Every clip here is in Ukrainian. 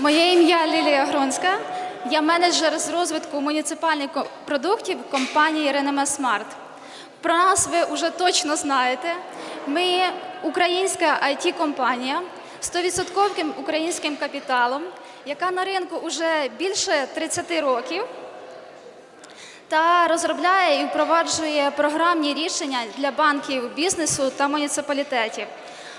Моє ім'я Лілія Гронська. Я менеджер з розвитку муніципальних продуктів компанії Реноме Смарт. Про нас ви вже точно знаєте. Ми українська it компанія з 100% українським капіталом, яка на ринку вже більше 30 років та розробляє і впроваджує програмні рішення для банків, бізнесу та муніципалітетів.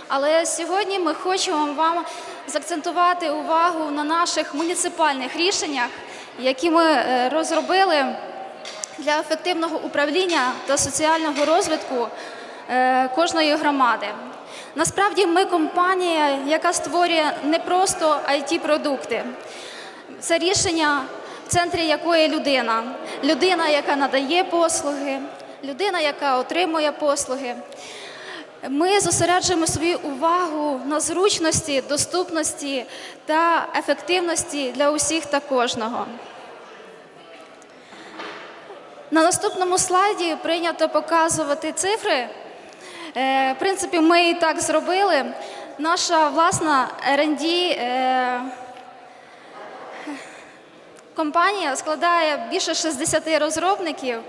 Але сьогодні ми хочемо вам закцентувати увагу на наших муніципальних рішеннях, які ми е, розробили для ефективного управління та соціального розвитку е, кожної громади. Насправді ми компанія, яка створює не просто it продукти це рішення, в центрі якої людина. Людина, яка надає послуги, людина, яка отримує послуги. Ми зосереджуємо свою увагу на зручності, доступності та ефективності для усіх та кожного. На наступному слайді прийнято показувати цифри. Е, В принципі, ми і так зробили. Наша власна R&D е, компанія складає більше 60 розробників.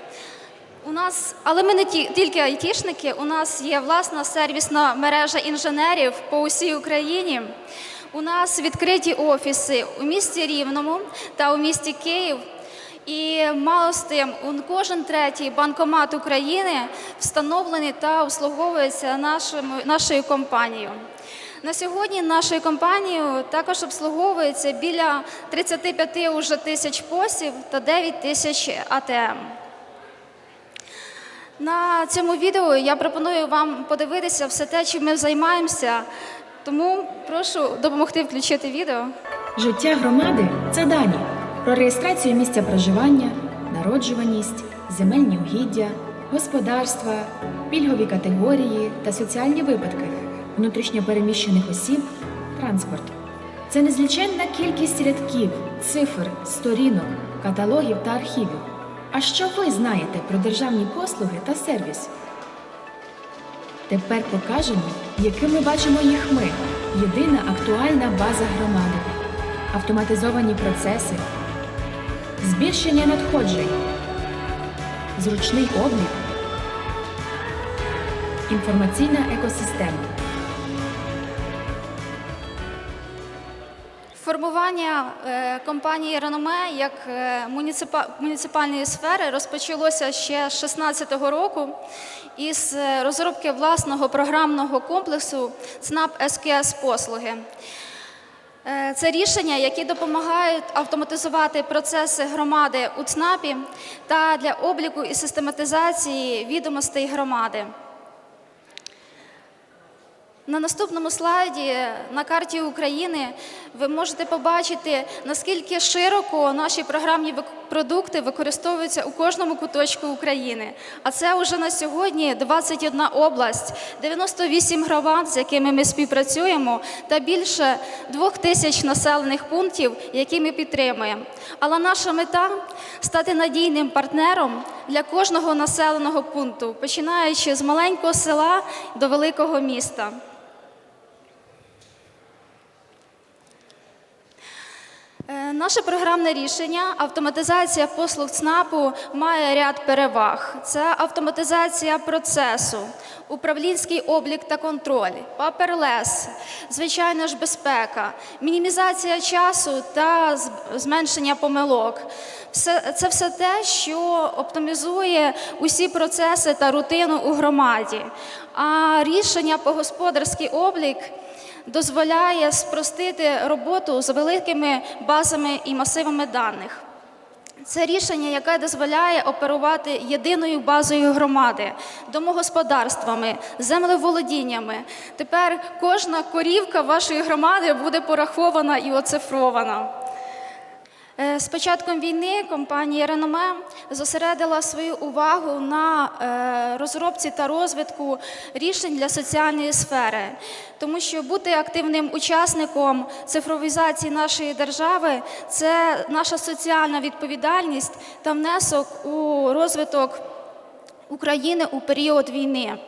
У нас, але ми не ті, тільки айтішники, у нас є власна сервісна мережа інженерів по усій Україні. У нас відкриті офіси у місті Рівному та у місті Київ. І мало з тим, кожен третій банкомат України встановлений та обслуговується нашими, нашою компанією. На сьогодні нашою компанією також обслуговується біля 35 уже тисяч посів та 9 тисяч АТМ. На цьому відео я пропоную вам подивитися все те, чим ми займаємося. Тому прошу допомогти включити відео. Життя громади це дані про реєстрацію місця проживання, народжуваність, земельні угіддя, господарства, пільгові категорії та соціальні випадки, внутрішньопереміщених осіб, транспорт. Це незліченна кількість рядків, цифр, сторінок, каталогів та архівів. А що ви знаєте про державні послуги та сервіс? Тепер покажемо, якими бачимо їх ми. Єдина актуальна база громади, автоматизовані процеси, збільшення надходжень, зручний облік, інформаційна екосистема. Формування е, компанії Реноме як е, муніципальної сфери розпочалося ще з 2016 року із е, розробки власного програмного комплексу ЦНАП СКС послуги. Це рішення, які допомагають автоматизувати процеси громади у ЦНАПі та для обліку і систематизації відомостей громади. На наступному слайді на карті України ви можете побачити, наскільки широко наші програмні продукти використовуються у кожному куточку України. А це вже на сьогодні 21 область, 98 громад, з якими ми співпрацюємо, та більше двох тисяч населених пунктів, які ми підтримуємо. Але наша мета стати надійним партнером для кожного населеного пункту, починаючи з маленького села до великого міста. Наше програмне рішення автоматизація послуг ЦНАПу має ряд переваг. Це автоматизація процесу, управлінський облік та контроль, паперлес, звичайно ж безпека, мінімізація часу та зменшення помилок. Це все те, що оптимізує усі процеси та рутину у громаді. А рішення по господарський облік дозволяє спростити роботу з великими базами і масивами даних. Це рішення, яке дозволяє оперувати єдиною базою громади, домогосподарствами, землеволодіннями. Тепер кожна корівка вашої громади буде порахована і оцифрована. Е, З початком війни компанія Реноме зосередила свою увагу на е, розробці та розвитку рішень для соціальної сфери, тому що бути активним учасником цифровізації нашої держави це наша соціальна відповідальність та внесок у розвиток України у період війни.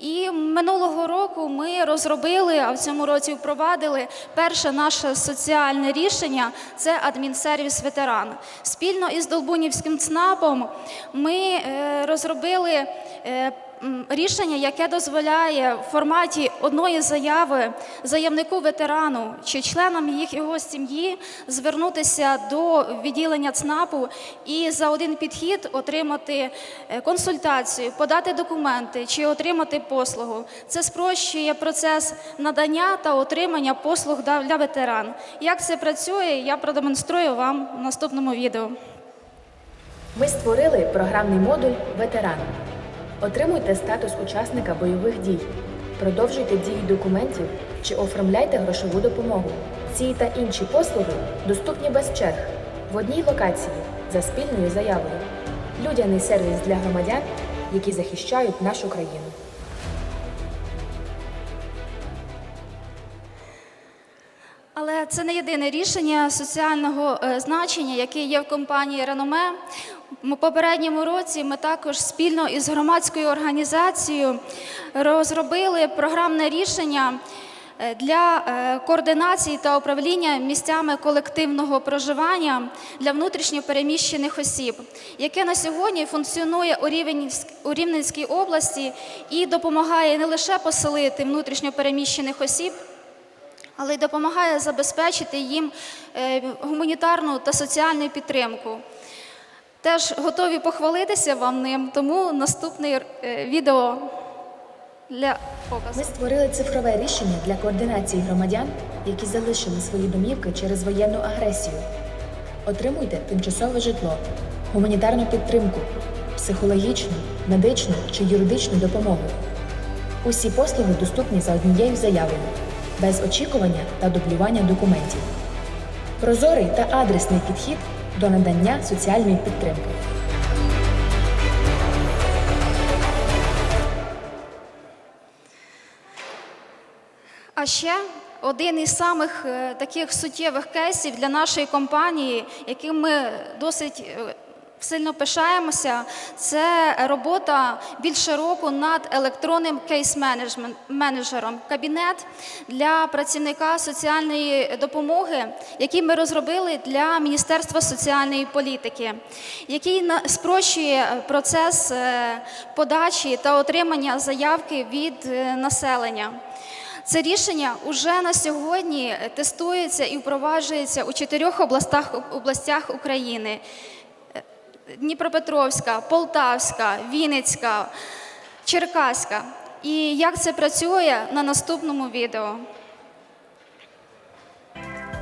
І минулого року ми розробили, а в цьому році впровадили перше наше соціальне рішення це адмінсервіс ветеран. Спільно із Долбунівським ЦНАПом ми е, розробили е, рішення, яке дозволяє в форматі одної заяви заявнику ветерану чи членам їх його сім'ї звернутися до відділення ЦНАПу і за один підхід отримати е, консультацію, подати документи чи отримати послугу. Це спрощує процес надання та отримання послуг для ветеран. Як це працює, я продемонструю вам в наступному відео. Ми створили програмний модуль Ветеран. Отримуйте статус учасника бойових дій, продовжуйте дію документів чи оформляйте грошову допомогу. Ці та інші послуги доступні без черг в одній локації за спільною заявою. Людяний сервіс для громадян, які захищають нашу країну. Але це не єдине рішення соціального е, значення, яке є в компанії Реноме. У попередньому році ми також спільно із громадською організацією розробили програмне рішення е, для е, координації та управління місцями колективного проживання для внутрішньопереміщених осіб, яке на сьогодні функціонує у Рівненській області і допомагає не лише поселити внутрішньопереміщених осіб але й допомагає забезпечити їм е, гуманітарну та соціальну підтримку. Теж готові похвалитися вам ним, тому наступне е, відео для показу. Ми створили цифрове рішення для координації громадян, які залишили свої домівки через воєнну агресію. Отримуйте тимчасове житло, гуманітарну підтримку, психологічну, медичну чи юридичну допомогу. Усі послуги доступні за однією заявою, без очікування та дублювання документів. Прозорий та адресний підхід до надання соціальної підтримки. А ще один із самих е, таких суттєвих кейсів для нашої компанії, яким ми досить е, сильно пишаємося, це робота більше року над електронним кейс-менеджером. Кабінет для працівника соціальної допомоги, який ми розробили для Міністерства соціальної політики, який спрощує процес е, подачі та отримання заявки від е, населення. Це рішення вже на сьогодні тестується і впроваджується у чотирьох областях, областях України: Дніпропетровська, Полтавська, Вінницька, Черкаська. І як це працює на наступному відео.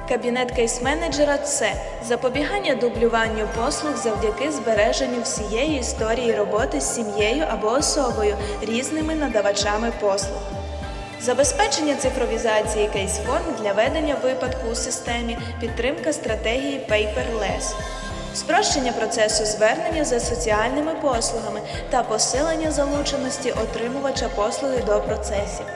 Кабінет кейс-менеджера це запобігання дублюванню послуг завдяки збереженню всієї історії роботи з сім'єю або особою різними надавачами послуг. Забезпечення цифровізації кейс-форм для ведення випадку у системі, підтримка стратегії Paperless, спрощення процесу звернення за соціальними послугами та посилення залученості отримувача послуги до процесів.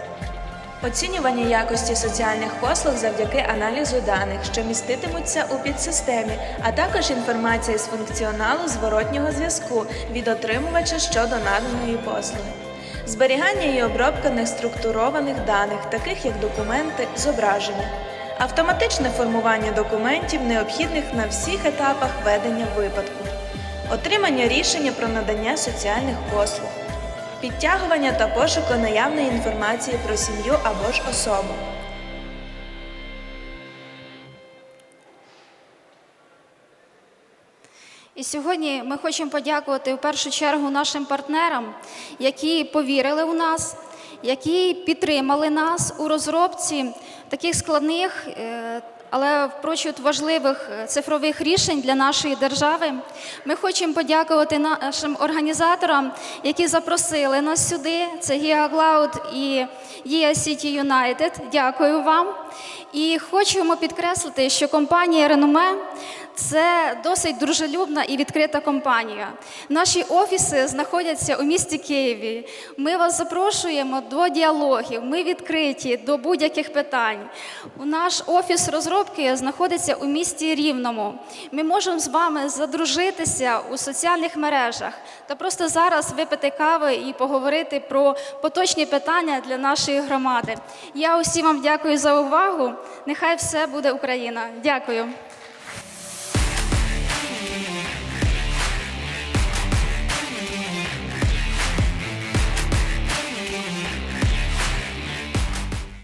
Оцінювання якості соціальних послуг завдяки аналізу даних, що міститимуться у підсистемі, а також інформація з функціоналу зворотнього зв'язку від отримувача щодо наданої послуги. Зберігання і обробка неструктурованих даних, таких як документи, зображення. Автоматичне формування документів, необхідних на всіх етапах ведення випадку. Отримання рішення про надання соціальних послуг підтягування та пошуку наявної інформації про сім'ю або ж особу. І сьогодні ми хочемо подякувати в першу чергу нашим партнерам, які повірили у нас, які підтримали нас у розробці таких складних, е, але впрочуд важливих е, цифрових рішень для нашої держави. Ми хочемо подякувати нашим організаторам, які запросили нас сюди. Це GigaCloud і EA City United. Дякую вам. І хочемо підкреслити, що компанія Реноме Це досить дружелюбна і відкрита компанія. Наші офіси знаходяться у місті Києві. Ми вас запрошуємо до діалогів. Ми відкриті до будь-яких питань. Наш офіс розробки знаходиться у місті Рівному. Ми можемо з вами задружитися у соціальних мережах та просто зараз випити кави і поговорити про поточні питання для нашої громади. Я усім вам дякую за увагу. Нехай все буде Україна. Дякую.